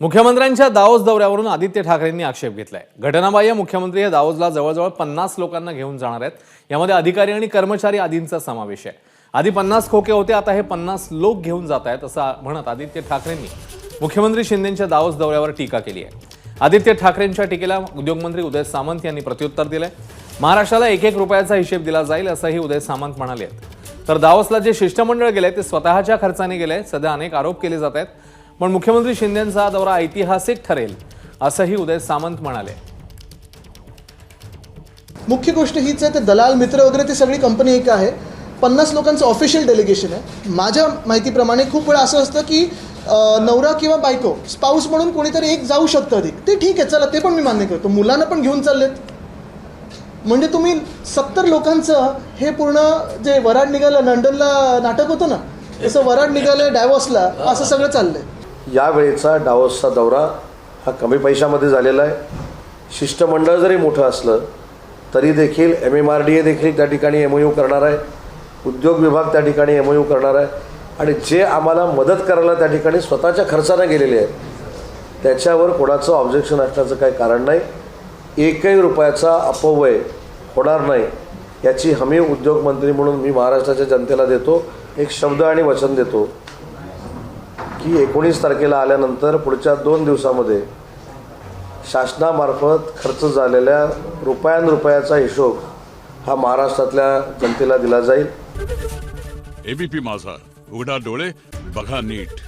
मुख्यमंत्र्यांच्या दावोस दौऱ्यावरून आदित्य ठाकरेंनी आक्षेप घेतलाय. घटनाबाह्य मुख्यमंत्री हे दावोसला जवळजवळ पन्नास लोकांना घेऊन जाणार आहेत. यामध्ये अधिकारी आणि कर्मचारी आदींचा समावेश आहे. आधी पन्नास खोके होते आता हे पन्नास लोक घेऊन जात आहेत असं म्हणत आदित्य ठाकरेंनी मुख्यमंत्री शिंदेच्या दावोस दौऱ्यावर टीका केली आहे. आदित्य ठाकरेंच्या टीकेला उद्योगमंत्री उदय सामंत यांनी प्रत्युत्तर दिलंय. महाराष्ट्राला एक एक रुपयाचा हिशेब दिला जाईल असंही उदय सामंत म्हणाले आहेत. तर दावोसला जे शिष्टमंडळ गेले ते स्वतःच्या खर्चाने गेले सध्या अनेक आरोप केले जात आहेत. पण मुख्यमंत्री शिंदेंचा हा दौरा ऐतिहासिक ठरेल असंही उदय सामंत म्हणाले. मुख्य गोष्ट हीच आहे ते दलाल मित्र वगैरे ती सगळी कंपनी एक आहे. पन्नास लोकांचं ऑफिशियल डेलिगेशन आहे. माझ्या माहितीप्रमाणे खूप वेळा असं असतं की नवरा किंवा बायको स्पाऊस म्हणून कोणीतरी एक जाऊ शकतं अधिक. ते ठीक आहे चला ते पण मी मान्य करतो. मुलांना पण घेऊन चाललेत. म्हणजे तुम्ही सत्तर लोकांचं हे पूर्ण जे वराड निघालं लंडनला नाटक होतं ना तसं वराड निघालं डायव्हर्सला असं सगळं चाललंय. यावेळेचा डावोसचा दौरा हा कमी पैशामध्ये झालेला आहे. शिष्टमंडळ जरी मोठं असलं तरी देखील M M R D A देखील त्या ठिकाणी एम यू करणार आहे. उद्योग विभाग त्या ठिकाणी एम यू करणार आहे. आणि जे आम्हाला मदत करायला त्या ठिकाणी स्वतःच्या खर्चानं गेलेले आहेत त्याच्यावर कोणाचं ऑब्जेक्शन असण्याचं काही कारण नाही. एकही रुपयाचा अपव्यय होणार नाही याची हमी उद्योगमंत्री म्हणून मी महाराष्ट्राच्या जनतेला देतो. एक शब्द आणि वचन देतो. की एकोणीस तारखेला आल्यानंतर पुढच्या दोन दिवसामध्ये शासनामार्फत खर्च झालेल्या रुपयान रुपयाचा हिशोब हा महाराष्ट्रातल्या जनतेला दिला जाईल. एबीपी माझा उघडा डोळे बघा नीट.